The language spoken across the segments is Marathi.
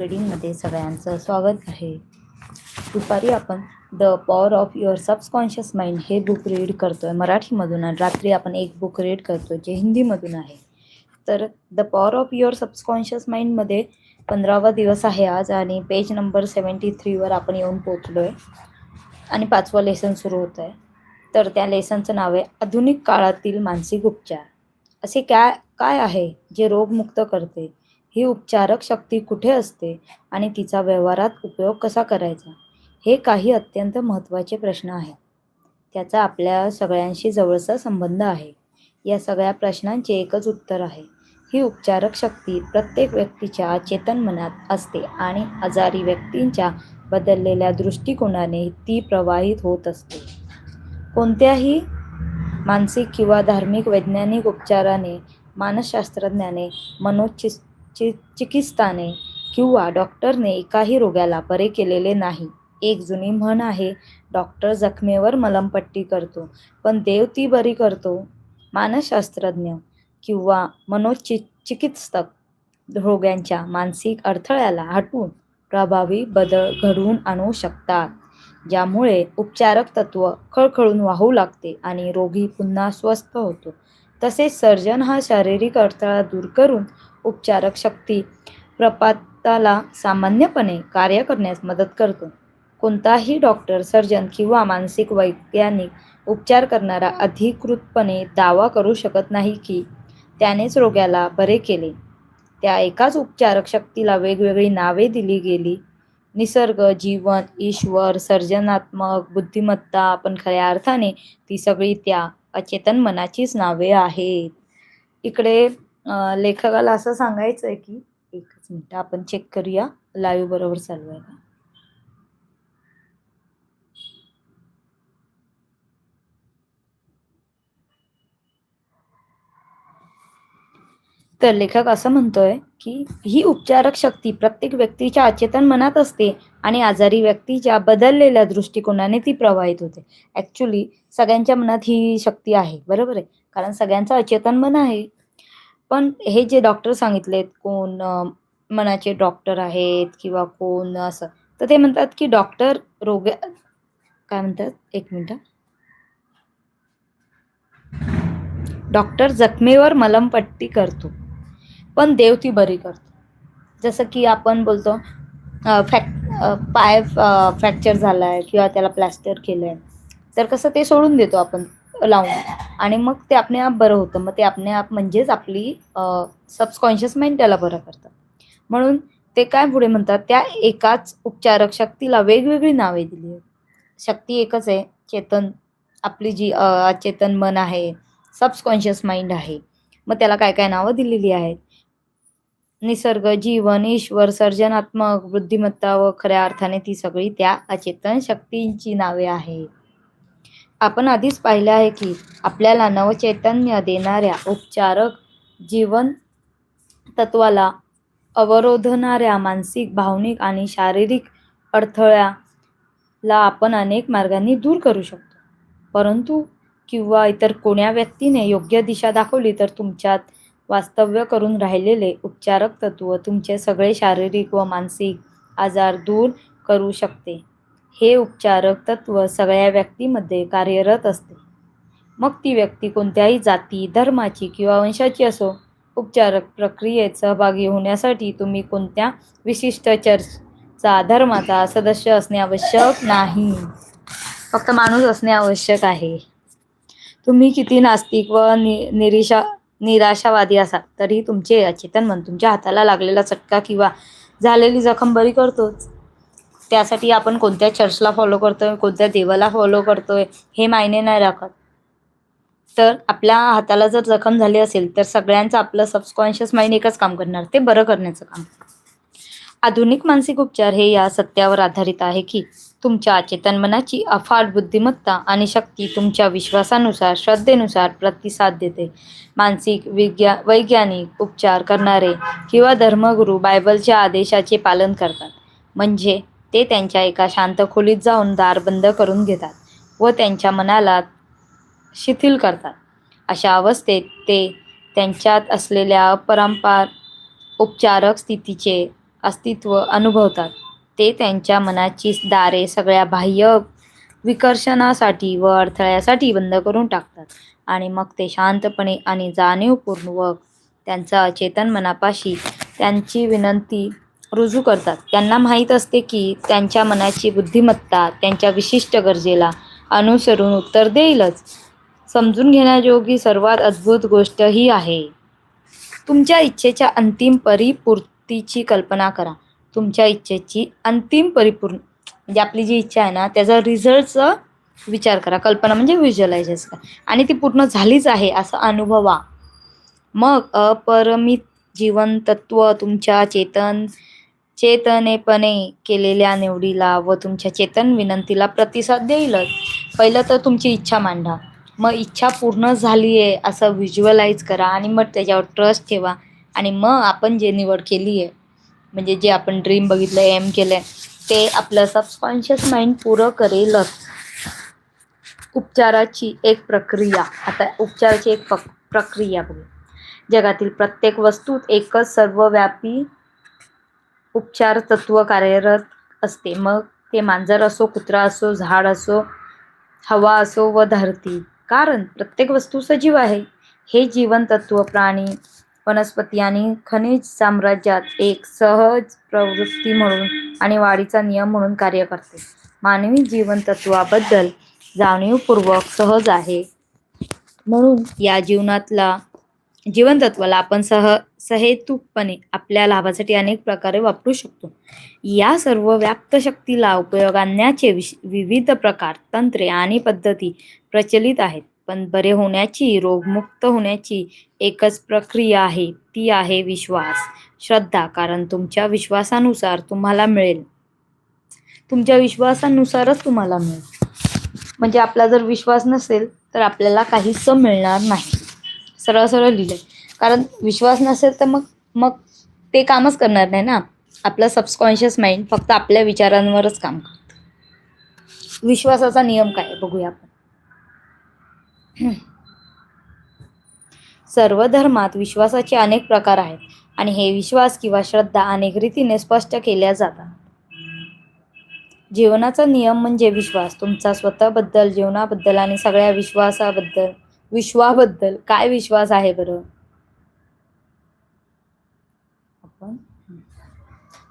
ट्रेडिंगमध्ये सगळ्यांचं स्वागत आहे. दुपारी आपण the power of your subconscious mind हे बुक रीड करतो आहे मराठीमधून आणि रात्री आपण एक बुक रीड करतो जे हिंदीमधून आहे. तर the power of your subconscious माइंडमध्ये पंधरावा दिवस आहे आज आणि पेज नंबर सेवन्टी थ्रीवर आपण येऊन पोचलो आहे आणि पाचवं लेसन सुरू होत आहे तर त्या लेसनचं नाव आहे आधुनिक काळातील मानसिक उपचार असे काय काय आहे जे रोगमुक्त करते? ही उपचारक शक्ती कुठे असते आणि तिचा व्यवहारात उपयोग कसा करायचा? हे काही अत्यंत महत्त्वाचे प्रश्न आहेत. त्याचा आपल्या सगळ्यांशी जवळचा संबंध आहे. या सगळ्या प्रश्नांचे एकच उत्तर आहे. ही उपचारक शक्ती प्रत्येक व्यक्तीच्या चेतन मनात असते आणि आजारी व्यक्तींच्या बदललेल्या दृष्टिकोनाने ती प्रवाहित होत असते. कोणत्याही मानसिक किंवा धार्मिक वैज्ञानिक उपचाराने मानसशास्त्रज्ञाने मनोचि चि चिकित्साने किंवा डॉक्टरने एकाही रोग्याला बरे केलेले नाही. एक जुनी म्हण आहे डॉक्टर जखमेवर मलमपट्टी करतो पण देव ती बरी करतो. मानसशास्त्रज्ञ किंवा मनोचि चिकित्सक रोग्यांच्या मानसिक अडथळ्याला हटवून प्रभावी बदल घडवून आणू शकतात ज्यामुळे उपचारक तत्व खळखळून वाहू लागते आणि रोगी पुन्हा स्वस्थ होतो. तसेच सर्जन हा शारीरिक अडथळा दूर करून उपचारक शक्ती प्रपाताला सामान्यपणे कार्य करण्यास मदत करतो. कोणताही डॉक्टर सर्जन किंवा मानसिक वैज्ञानिक उपचार करणारा अधिकृतपणे दावा करू शकत नाही की त्यानेच रोग्याला बरे केले. त्या एकाच उपचारक शक्तीला वेगवेगळी नावे दिली गेली. निसर्ग जीवन ईश्वर सर्जनात्मक बुद्धिमत्ता आपण खऱ्या अर्थाने ती सगळी त्या अचेतन मनाचीच नावे आहेत. इकडे लेखकाला असं सांगायचं आहे की एकच मिनिट आपण चेक करूया. लाईव्ह बरोबर चालू आहे का? तर लेखक असं म्हणतोय की ही उपचारक शक्ती प्रत्येक व्यक्तीच्या अचेतन मनात असते आणि आजारी व्यक्तीच्या बदललेल्या दृष्टिकोनाने ती प्रवाहित होते. ऍक्च्युली सगळ्यांच्या मनात ही शक्ती आहे. बरोबर आहे? कारण सगळ्यांचं अचेतन मन आहे. पण हे जे डॉक्टर सांगितलेत कोण मनाचे डॉक्टर आहेत किंवा कोण असं तर ते म्हणतात की डॉक्टर रोग काय म्हणतात? एक मिनिट. डॉक्टर जखमेवर मलमपट्टी करतो पण देव ती बरी करतो. जसं की आपण बोलतो फॅक पाय फ्रॅक्चर झाला आहे किंवा त्याला प्लॅस्टर केलं आहे तर कसं ते सोडून देतो आपण. लावून. आणि मग ते आपणे आप बरं होतं. मग ते आपले आप म्हणजेच आपली सबकॉन्शियस माइंड त्याला बरं करतं. म्हणून ते काय पुढे म्हणतात त्या एकाच उपचारक शक्तीला वेगवेगळी नावे दिली आहेत. शक्ती एकच आहे चेतन. आपली जी अचेतन मन आहे सबकॉन्शियस माइंड आहे. मग त्याला काय काय नावं दिलेली आहेत? निसर्ग जीवन ईश्वर सर्जनात्मक बुद्धिमत्ता व खऱ्या अर्थाने ती सगळी त्या अचेतन शक्तींची नावे आहेत. आपण आधीच पाहिलं आहे की आपल्याला नवचैतन्य देणाऱ्या उपचारक जीवन तत्वाला अवरोधणाऱ्या मानसिक भावनिक आणि शारीरिक अडथळ्याला आपण अनेक मार्गांनी दूर करू शकतो. परंतु किंवा इतर कोण्या व्यक्तीने योग्य दिशा दाखवली तर तुमच्यात वास्तव्य करून राहिलेले उपचारक तत्व तुमचे सगळे शारीरिक व मानसिक आजार दूर करू शकते. हे उपचारक तत्व सगळ्या व्यक्तीमध्ये कार्यरत असते. मग ती व्यक्ती कोणत्याही जाती धर्माची किंवा वंशाची असो उपचारक प्रक्रियेत सहभागी होण्यासाठी तुम्ही कोणत्या विशिष्ट चर्चचा धर्माचा सदस्य असणे आवश्यक नाही. फक्त माणूस असणे आवश्यक आहे. तुम्ही किती नास्तिक व नि निरिशा निराशावादी असाल तरी तुमचे अचेतन मन तुमच्या हाताला लागलेला चटका किंवा झालेली जखम बरी करतोच. त्यासाठी आपण कोणत्या चर्चला फॉलो करतोय कोणत्या देवाला फॉलो करतोय हे मायने नाही राखत. तर आपल्या हाताला जर जखम झाली असेल तर सगळ्यांचं आपलं सबकॉन्शियस माइंड एकच काम करणार ते बरं करण्याचं काम. आधुनिक मानसिक उपचार हे या सत्यावर आधारित आहे की तुमच्या चेतन मनाची अफाट बुद्धिमत्ता आणि शक्ती तुमच्या विश्वासानुसार श्रद्धेनुसार प्रतिसाद देते. मानसिक विज्ञा वैज्ञानिक उपचार करणारे किंवा धर्मगुरू बायबलच्या आदेशाचे पालन करतात. म्हणजे ते त्यांच्या एका शांत खोलीत जाऊन दार बंद करून घेतात व त्यांच्या मनाला शिथिल करतात. अशा अवस्थेत ते त्यांच्यात असलेल्या अपरंपार उपचारक स्थितीचे अस्तित्व अनुभवतात. ते त्यांच्या मनाची दारे सगळ्या बाह्य विकर्षणासाठी व अडथळ्यासाठी बंद करून टाकतात आणि मग ते शांतपणे आणि जाणीवपूर्वक त्यांचा अचेतन मनापाशी त्यांची विनंती रुजू करतात. त्यांना माहीत असते की त्यांच्या मनाची बुद्धिमत्ता त्यांच्या विशिष्ट गरजेला अनुसरून उत्तर देईलच. समजून घेण्याजोगी सर्वात अद्भुत गोष्ट ही आहे. तुमच्या इच्छेच्या अंतिम परिपूर्तीची कल्पना करा. तुमच्या इच्छेची अंतिम परिपूर्ण म्हणजे आपली जी इच्छा आहे ना त्याचा रिझल्टचा विचार करा. कल्पना म्हणजे व्हिज्युअलायझेस करा. आणि ती पूर्ण झालीच आहे असं अनुभवा. मग अपरिमित जीवन तत्व तुमच्या चेतन चेतनेपणे केलेल्या निवडीला व तुमच्या चेतन विनंतीला प्रतिसाद देईलच. पहिलं तर तुमची इच्छा मांडा. मग इच्छा पूर्ण झाली आहे असं व्हिज्युअलाइज करा आणि मग त्याच्यावर ट्रस्ट ठेवा. आणि मग आपण जे निवड केली आहे म्हणजे जे आपण ड्रीम बघितलं एम केलं आहे ते आपलं सबकॉन्शियस माइंड पुरं करेलच. उपचाराची एक प्रक्रिया. आता उपचाराची एक पक प्रक्रिया बघू. जगातील प्रत्येक वस्तूत एकच सर्वव्यापी उपचार तत्व कार्यरत असते. मग ते मांजर असो कुत्रा असो झाड असो हवा असो व धरती. कारण प्रत्येक वस्तू सजीव आहे. हे जीवन तत्व प्राणी वनस्पती आणि खनिज साम्राज्यात एक सहज प्रवृत्ती म्हणून आणि वाढीचा नियम म्हणून कार्य करते. मानवी जीवन तत्वाबद्दल जाणीवपूर्वक सहज आहे. म्हणून या जीवनातला जीवनतत्वाला आपण सह सहेतुकपणे आपल्या लाभासाठी अनेक प्रकारे वापरू शकतो. या सर्व व्याप्त शक्तीला उपयोग आणण्याचे विश विविध प्रकार तंत्रे आणि पद्धती प्रचलित आहेत. पण बरे होण्याची रोगमुक्त होण्याची एकच प्रक्रिया आहे ती आहे विश्वास. श्रद्धा कारण तुमच्या विश्वासानुसार तुम्हाला मिळेल. तुमच्या विश्वासानुसारच तुम्हाला मिळेल. म्हणजे आपला जर विश्वास नसेल तर आपल्याला काहीच मिळणार नाही. सरळ सरळ लिहिलं कारण विश्वास नसेल तर मग मग ते कामच करणार नाही ना. आपलं सबकॉन्शियस माइंड फक्त आपल्या विचारांवरच काम करतं. विश्वासाचा नियम काय बघूया आपण. सर्व धर्मात विश्वासाचे अनेक प्रकार आहेत आणि हे विश्वास किंवा श्रद्धा अनेक रीतीने स्पष्ट केल्या जातात. जीवनाचा नियम म्हणजे विश्वास. तुमचा स्वतःबद्दल जीवनाबद्दल आणि सगळ्या विश्वासाबद्दल. विश्वाबद्दल काय विश्वास आहे बरं? आपण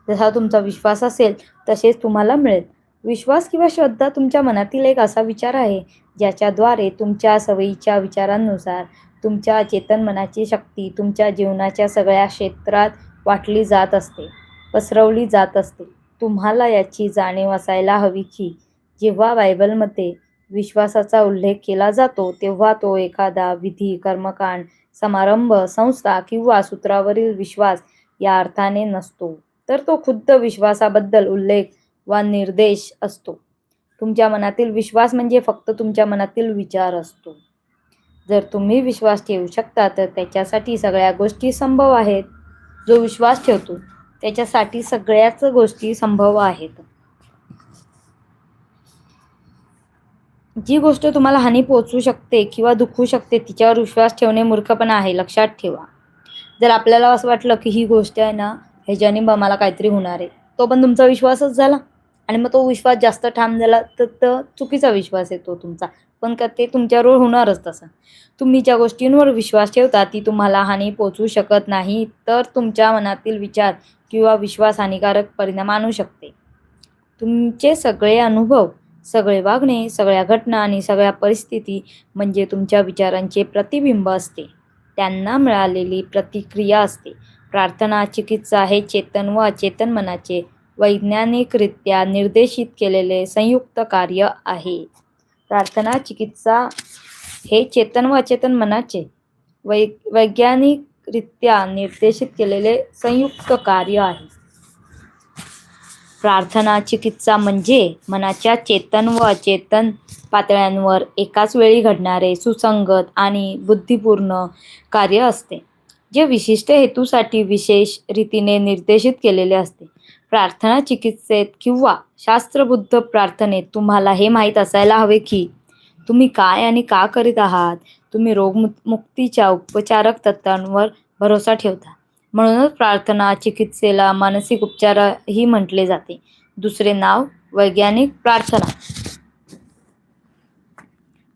जसा तुमचा विश्वास असेल तसेच तुम्हाला मिळेल. विश्वास किंवा श्रद्धा तुमच्या मनातील एक असा विचार आहे ज्याच्याद्वारे तुमच्या सवयीच्या विचारांनुसार तुमच्या चेतन मनाची शक्ती तुमच्या जीवनाच्या सगळ्या क्षेत्रात वाटली जात असते पसरवली जात असते. तुम्हाला याची जाणीव असायला हवी की जेव्हा बायबलमध्ये विश्वासाचा उल्लेख केला जातो तेव्हा तो एखादा विधी कर्मकांड समारंभ संस्था किंवा सूत्रावरील विश्वास या अर्थाने नसतो. तर तो खुद्द विश्वासाबद्दल उल्लेख वा निर्देश असतो. तुमच्या मनातील विश्वास म्हणजे फक्त तुमच्या मनातील विचार असतो. जर तुम्ही विश्वास ठेवू शकता तर त्याच्यासाठी सगळ्या गोष्टी संभव आहेत. जो विश्वास ठेवतो त्याच्यासाठी सगळ्याच गोष्टी संभव आहेत. जी गोष्ट तुम्हाला हानी पोचू शकते किंवा दुखू शकते तिच्यावर विश्वास ठेवणे मूर्खपणा आहे लक्षात ठेवा. जर आपल्याला असं वाटलं की ही गोष्ट आहे ना ह्याच्याने बा मला काहीतरी होणार आहे. तो पण तुमचा विश्वासच झाला. आणि मग तो विश्वास जास्त ठाम झाला तर तर चुकीचा विश्वास येतो तुमचा. पण का ते तुमच्यावर होणारच तसं. तुम्ही ज्या गोष्टींवर विश्वास ठेवता ती तुम्हाला हानी पोचवू शकत नाही तर तुमच्या मनातील विचार किंवा विश्वास हानिकारक परिणाम आणू शकते. तुमचे सगळे अनुभव सगळे वागणे सगळ्या घटना आणि सगळ्या परिस्थिती म्हणजे तुमच्या विचारांचे प्रतिबिंब असते. त्यांना मिळालेली प्रतिक्रिया असते. प्रार्थना चिकित्सा हे चेतन व अचेतन मनाचे वैज्ञानिकरित्या निर्देशित केलेले संयुक्त कार्य आहे. प्रार्थना चिकित्सा हे चेतन व अचेतन मनाचे वै वैज्ञानिकरित्या निर्देशित केलेले संयुक्त कार्य आहे. प्रार्थना चिकित्सा म्हणजे मनाच्या चेतन व अचेतन पातळ्यांवर एकाच वेळी घडणारे सुसंगत आणि बुद्धिपूर्ण कार्य असते जे विशिष्ट हेतूसाठी विशेष रीतीने निर्देशित केलेले असते. प्रार्थना चिकित्सेत किंवा शास्त्रबुद्ध प्रार्थनेत तुम्हाला हे माहीत असायला हवे की तुम्ही काय आणि का करीत आहात? तुम्ही रोगमुक्तीच्या उपचारक तत्वांवर भरोसा ठेवता. म्हणूनच प्रार्थना चिकित्सेला मानसिक उपचारही म्हटले जाते. दुसरे नाव वैज्ञानिक प्रार्थना.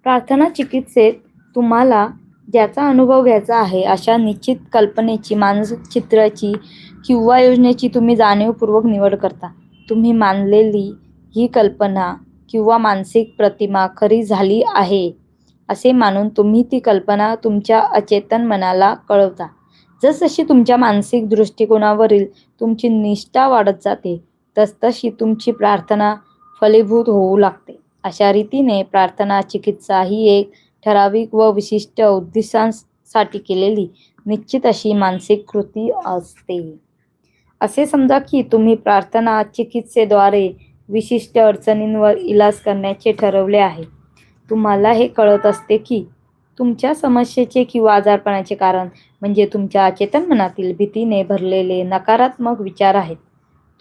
प्रार्थना चिकित्सेत तुम्हाला ज्याचा अनुभव घ्यायचा आहे अशा निश्चित कल्पनेची मानसिक चित्राची किंवा योजनेची तुम्ही जाणीवपूर्वक निवड करता. तुम्ही मानलेली ही कल्पना किंवा मानसिक प्रतिमा खरी झाली आहे असे मानून तुम्ही ती कल्पना तुमच्या अचेतन मनाला कळवता. जसजशी तुमच्या मानसिक दृष्टिकोनावरील तुमची निष्ठा वाढत जाते तसतशी तुमची प्रार्थना फलीभूत होऊ लागते. अशा रीतीने प्रार्थना चिकित्सा ही एक ठराविक व विशिष्ट उद्दिष्टांसाठी केलेली निश्चित अशी मानसिक कृती असते. असे समजा की तुम्ही प्रार्थना चिकित्सेद्वारे विशिष्ट अडचणींवर इलाज करण्याचे ठरवले आहे. तुम्हाला हे कळत असते की तुमच्या समस्येचे किंवा आजारपणाचे कारण म्हणजे तुमच्या अचेतन मनातील भीतीने भरलेले नकारात्मक विचार आहेत.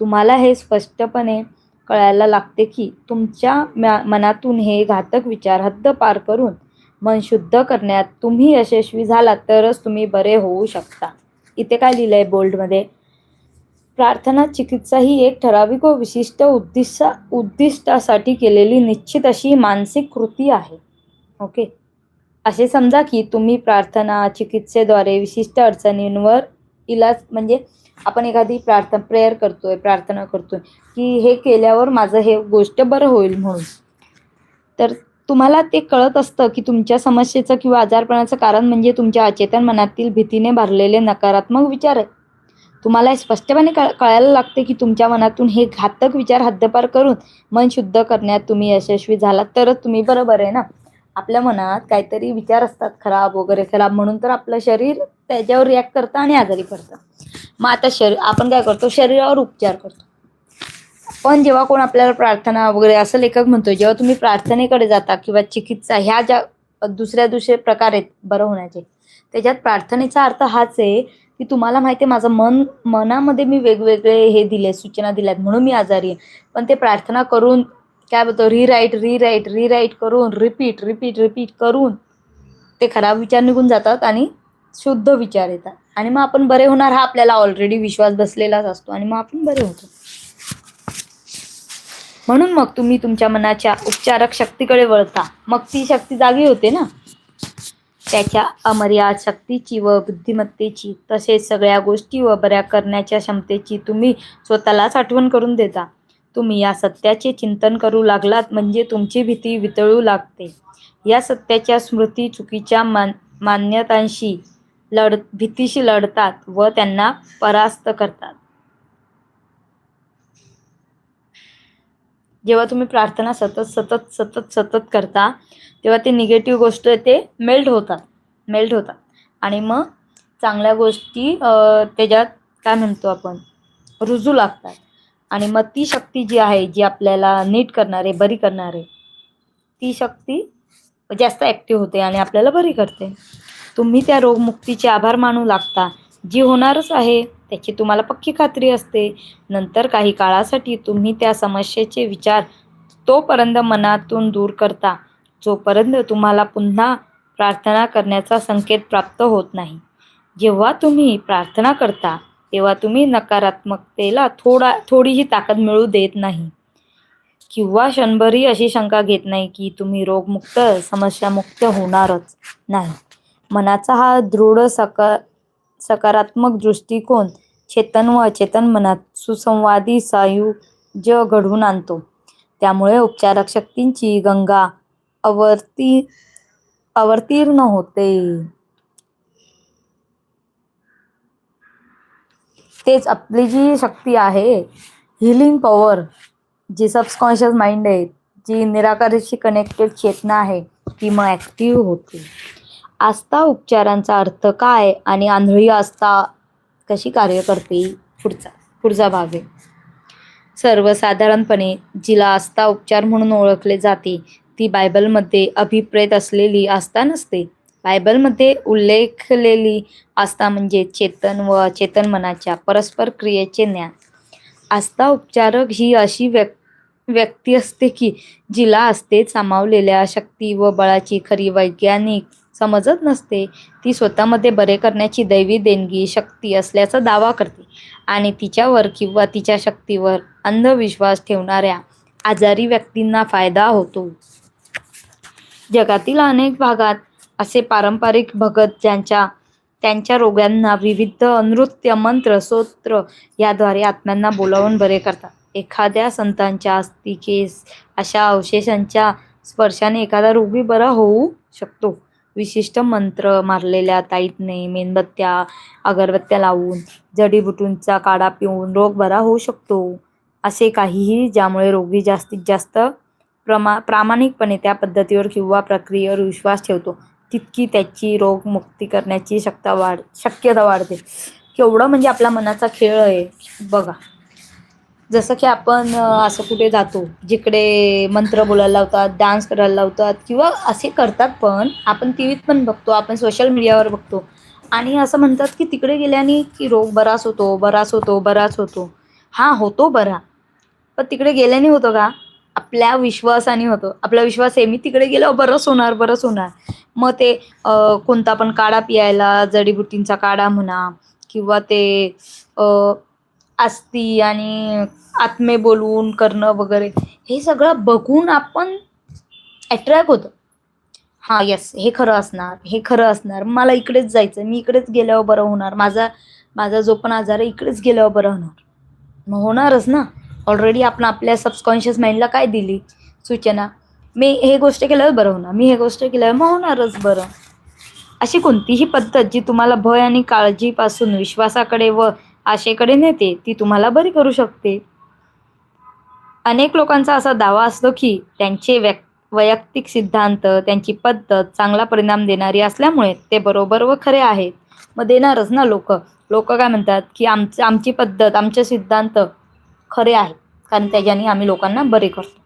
तुम्हाला हे स्पष्टपणे कळायला लागते की तुमच्या म्या- मनातून हे घातक विचार हद्द पार करून मन शुद्ध करण्यात तुम्ही यशस्वी झालात तरच तुम्ही बरे होऊ शकता. इथे काय लिहिलं आहे बोल्डमध्ये? प्रार्थना चिकित्सा ही एक ठराविक व विशिष्ट उद्दिष्ट उद्दिष्टासाठी केलेली निश्चित अशी मानसिक कृती आहे. ओके? असे समजा की तुम्ही प्रार्थना चिकित्सेद्वारे विशिष्ट अडचणींवर इलाज म्हणजे आपण एखादी प्रार्थना प्रेयर करतोय प्रार्थना करतोय की हे केल्यावर माझं हे गोष्ट बरं होईल म्हणून. तर तुम्हाला ते कळत असतं की तुमच्या समस्येचं किंवा आजारपणाचं कारण म्हणजे तुमच्या अचेतन मनातील भीतीने भरलेले नकारात्मक विचार आहे तुम्हाला स्पष्टपणे कळायला लागते की तुमच्या मनातून हे घातक विचार हद्दपार करून मन शुद्ध करण्यात तुम्ही यशस्वी झालात तरच तुम्ही बरोबर आहे ना? आपल्या मनात काहीतरी विचार असतात खराब वगैरे खराब म्हणून तर आपलं शरीर त्याच्यावर रिॲक्ट करतं आणि आजारी पडतं. मग आता शरीर आपण काय करतो? शरीरावर उपचार करतो. पण जेव्हा कोण आपल्याला प्रार्थना वगैरे असं लेखक म्हणतो जेव्हा तुम्ही प्रार्थनेकडे जाता किंवा चिकित्सा ह्या ज्या दुसऱ्या दुसरे प्रकार आहेत बरं होण्याचे त्याच्यात प्रार्थनेचा अर्थ हाच आहे की तुम्हाला माहिती आहे माझं मन मनामध्ये मी वेगवेगळे हे दिले सूचना दिल्यात म्हणून मी आजारी आहे. पण ते प्रार्थना करून काय बोलतो रिराईट रिराईट रिराईट करून रिपीट रिपीट रिपीट करून ते खराब विचार निघून जातात आणि शुद्ध विचार येतात. आणि मग आपण बरे होणार हा आपल्याला ऑलरेडी विश्वास बसलेलाच असतो आणि मग आपण बरे होतो. म्हणून मग तुम्ही तुमच्या मनाच्या उपचारक शक्तीकडे वळता. मग ती शक्ती जागी होते ना. त्याच्या अमर्याद शक्तीची व बुद्धिमत्तेची तसेच सगळ्या गोष्टी व बऱ्या करण्याच्या क्षमतेची तुम्ही स्वतःलाच आठवण करून देता. तुम्ही या सत्याचे चिंतन करू लागलात म्हणजे तुमची भीती वितळू लागते. या सत्याच्या स्मृती चुकीच्या मान मान्यतांशी लढ भीतीशी लढतात व त्यांना परास्त करतात. जेव्हा तुम्ही प्रार्थना सतत सतत सतत सतत करता तेव्हा ते निगेटिव्ह गोष्ट ते मेल्ट होतात मेल्ट होतात. आणि मग चांगल्या गोष्टी त्याच्यात काय म्हणतो आपण? रुजू लागतात. आणि मग ती शक्ती जी आहे जी आपल्याला नीट करणार आहे बरी करणार आहे ती शक्ती जास्त ॲक्टिव्ह होते आणि आपल्याला बरी करते. तुम्ही त्या रोगमुक्तीचे आभार मानू लागता. जी होणारच आहे त्याची तुम्हाला पक्की खात्री असते. नंतर काही काळासाठी तुम्ही त्या समस्येचे विचार तोपर्यंत मनातून दूर करता जोपर्यंत तुम्हाला पुन्हा प्रार्थना करण्याचा संकेत प्राप्त होत नाही. जेव्हा तुम्ही प्रार्थना करता तेव्हा तुम्ही नकारात्मकतेला थोडा थोडीही ताकद मिळू देत नाही. किंवा क्षणभरही अशी शंका घेत नाही की तुम्ही रोगमुक्त समस्यामुक्त होणारच नाही. मनाचा हा दृढ सका सकारात्मक दृष्टिकोन चेतन व अचेतन मनात सुसंवादी सायुज्य घडवून आणतो. त्यामुळे उपचारक शक्तींची गंगा अवर्ती अवतीर्ण होते. तेच आपली जी शक्ती आहे हिलिंग पॉवर जी सबकॉन्शियस माइंड आहे जी निराकाराशी कनेक्टेड चेतना आहे ती मग ॲक्टिव्ह होते. आस्था उपचारांचा अर्थ काय आणि आंधळी आस्था कशी कार्य करते? पुढचा पुढचा भाग आहे. सर्वसाधारणपणे जिला आस्था उपचार म्हणून ओळखले जाते ती बायबलमध्ये अभिप्रेत असलेली आस्था नसते. बायबलमध्ये उल्लेखलेली आस्था म्हणजे चेतन व अचेतन मनाच्या परस्पर क्रियेचे ज्ञान. आस्था उपचारक ही अशी व्यक् व्यक्ती असते की जिला असते सामावलेल्या शक्ती व बळाची खरी वैज्ञानिक समजत नसते. ती स्वतःमध्ये बरे करण्याची दैवी देणगी शक्ती असल्याचा दावा करते आणि तिच्यावर किंवा तिच्या शक्तीवर अंधविश्वास ठेवणाऱ्या आजारी व्यक्तींना फायदा होतो. जगातील अनेक भागात असे पारंपरिक भगत ज्यांच्या त्यांच्या रोग्यांना विविध नृत्य मंत्र स्तोत्र याद्वारे आत्म्यांना बोलावून बरे करतात. एखाद्या संतांच्या अस्थिकेस अशा अवशेषांच्या स्पर्शाने एखादा रोगी बरा होऊ शकतो. विशिष्ट मंत्र मारलेल्या ताईतने मेणबत्त्या अगरबत्त्या लावून जडीबुटूंचा काढा पिऊन रोग बरा होऊ शकतो. असे काहीही ज्यामुळे रोगी जास्तीत जास्त प्रमा प्रामाणिकपणे त्या पद्धतीवर किंवा प्रक्रियेवर विश्वास ठेवतो. तितकी त्याची रोगमुक्ती करण्याची शक्यता वाढ शक्यता वाढते. केवढं म्हणजे आपला मनाचा खेळ आहे. बघा. जसं की आपण असं कुठे जातो जिकडे मंत्र बोलायला लावतात डान्स करायला लावतात किंवा असे करतात पण आपण टी व्हीत पण बघतो आपण सोशल मीडियावर बघतो. आणि असं म्हणतात की तिकडे गेल्याने की रोग बराच होतो बराच होतो बराच होतो. हा होतो बरा. पण तिकडे गेल्याने होतो का? आपल्या विश्वासाने होतो. आपला विश्वास आहे मी तिकडे गेल्यावर बरंच होणार बरंच होणार. मग ते कोणता पण काढा पियायला जडीबुटींचा काढा म्हणा किंवा ते आस्ती आणि आत्मे बोलवून करणं वगैरे हे सगळं बघून आपण अट्रॅक्ट होतो. हां यस हे खरं असणार हे खरं असणार. मला इकडेच जायचं मी इकडेच गेल्यावर बरं होणार. माझा माझा जो पण आजार आहे इकडेच गेल्यावर बरं होणार. मग होणारच ना. ऑलरेडी आपण आपल्या सबकॉन्शियस माइंडला काय दिली? सूचना. मी हे गोष्ट केल्यावर बरं होणार. मी हे गोष्ट केल्यावर मग होणारच बरं. अशी कोणतीही पद्धत जी तुम्हाला भय आणि काळजीपासून विश्वासाकडे व आशेकडे नेते ती तुम्हाला बरी करू शकते. अनेक लोकांचा असा दावा असतो की त्यांचे व्यक् वैयक्तिक सिद्धांत त्यांची पद्धत चांगला परिणाम देणारी असल्यामुळे ते बरोबर व खरे आहेत. मग देणारच ना लोक. लोक काय म्हणतात की आमचं आमची पद्धत आमचे सिद्धांत खरे आहेत. कारण त्याच्याने आम्ही लोकांना बरे करतो.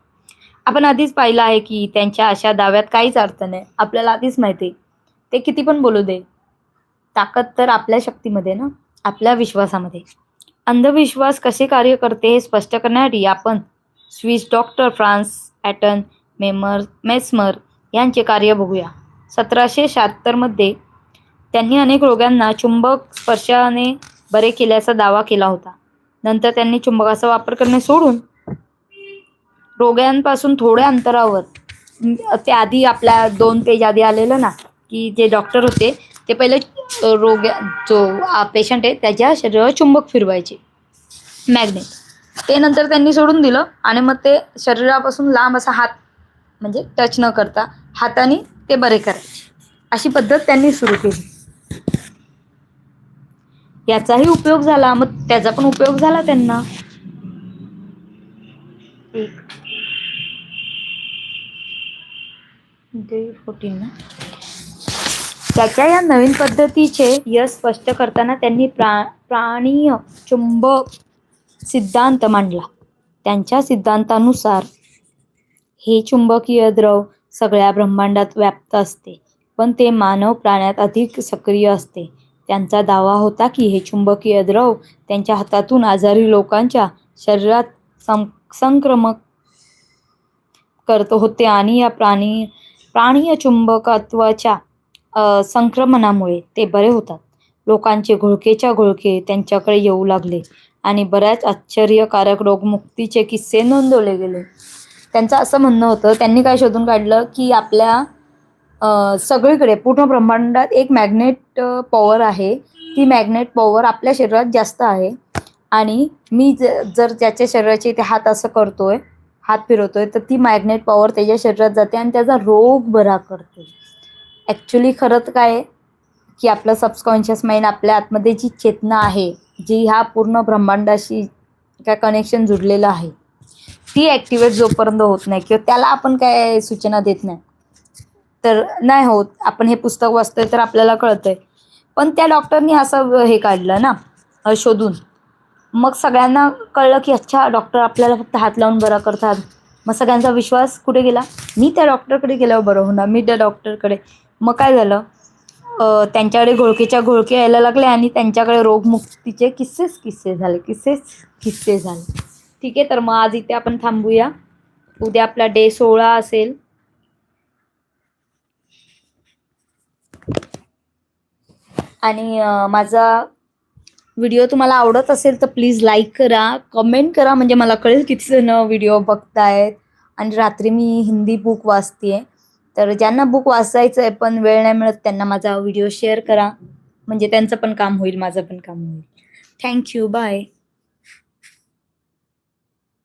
आपण आधीच पाहिलं आहे की त्यांच्या अशा दाव्यात काहीच अर्थ नाही. आपल्याला आधीच माहिती आहे. ते किती पण बोलू दे. ताकद तर आपल्या शक्तीमध्ये ना? आपल्या विश्वासामध्ये. अंधविश्वास कसे कार्य करते हे स्पष्ट करण्यासाठी आपण स्विस डॉक्टर फ्रान्स ॲटन मेमर मेस्मर यांचे कार्य बघूया. सतराशे शहात्तरमध्ये त्यांनी अनेक रोगांना चुंबक स्पर्शाने बरे केल्याचा दावा केला होता. नंतर त्यांनी चुंबकाचा वापर करणे सोडून रोग्यांपासून थोड्या अंतरावर ते आधी आपल्या दोन पेज आधी आलेलं ना की जे डॉक्टर होते ते पहिले रोग्या जो पेशंट आहे त्याच्या शरीरावर चुंबक फिरवायचे. मॅग्नेट ते नंतर त्यांनी सोडून दिलं आणि मग ते शरीरापासून लांब असा हात म्हणजे टच न करता हाताने ते बरे करायचे. अशी पद्धत त्यांनी सुरू केली. याचाही उपयोग झाला. मग त्याचा पण उपयोग झाला त्यांना एक दीड फोर्टीन ना. त्याच्या या नवीन पद्धतीचे यश स्पष्ट करताना त्यांनी प्रा प्राणीय चुंबक सिद्धांत मांडला. त्यांच्या सिद्धांतानुसार हे चुंबकीय द्रव सगळ्या ब्रह्मांडात व्याप्त असते पण ते मानव प्राण्यात अधिक सक्रिय असते. त्यांचा दावा होता की हे चुंबकीय द्रव त्यांच्या हातातून आजारी लोकांच्या शरीरात सं संक्रमक करत होते आणि या प्राणी प्राणीय चुंबकत्वाच्या संक्रमणामुळे ते बरे होतात. लोकांचे घोळकेच्या घोळके त्यांच्याकडे येऊ लागले आणि बऱ्याच आश्चर्यकारक रोगमुक्तीचे किस्से नोंदवले गेले. त्यांचं असं म्हणणं होतं त्यांनी काय शोधून काढलं की आपल्या सगळीकडे पूर्ण ब्रह्मांडात एक मॅग्नेट पॉवर आहे. ती मॅग्नेट पॉवर आपल्या शरीरात जास्त आहे. आणि मी ज जर त्याच्या शरीराचे ते हात असं करतोय हात फिरवतोय तर ती मॅग्नेट पॉवर त्याच्या शरीरात जाते आणि त्याचा रोग बरा करते. ॲक्च्युली खरंच काय की आपलं सबकॉन्शियस माइंड आपल्या आतमध्ये जी चेतना आहे जी ह्या पूर्ण ब्रह्मांडाशी काय कनेक्शन जुडलेलं आहे ती ॲक्टिवेट जोपर्यंत होत नाही किंवा त्याला आपण काय सूचना देत नाही. तर नाही होत. आपण हे पुस्तक वाचतोय तर आपल्याला कळतंय. पण त्या डॉक्टरनी असं हे काढलं ना शोधून. मग सगळ्यांना कळलं की अच्छा डॉक्टर आपल्याला फक्त हात लावून बरा करतात. मग सगळ्यांचा विश्वास कुठे गेला? मी त्या डॉक्टरकडे गेल्यावर बरं होणार. मी त्या डॉक्टरकडे मग काय झालं? त्यांच्याकडे घोळकेच्या घोळके यायला लागले आणि त्यांच्याकडे रोगमुक्तीचे किस्सेच किस्से झाले. किस्सेच किस्से झाले. ठीक आहे तर मग आज इथे आपण थांबूया. उद्या आपला डे सोळा असेल. आणि माझा व्हिडिओ तुम्हाला आवडत असेल तर प्लीज लाईक करा कमेंट करा म्हणजे मला कळेल किती जण व्हिडिओ बघतायत. आणि रात्री मी हिंदी बुक वाचते तर ज्यांना बुक वाचायचं आहे पण वेळ नाही मिळत त्यांना माझा व्हिडिओ शेअर करा. म्हणजे त्यांचं पण काम होईल माझं पण काम होईल. Thank you bye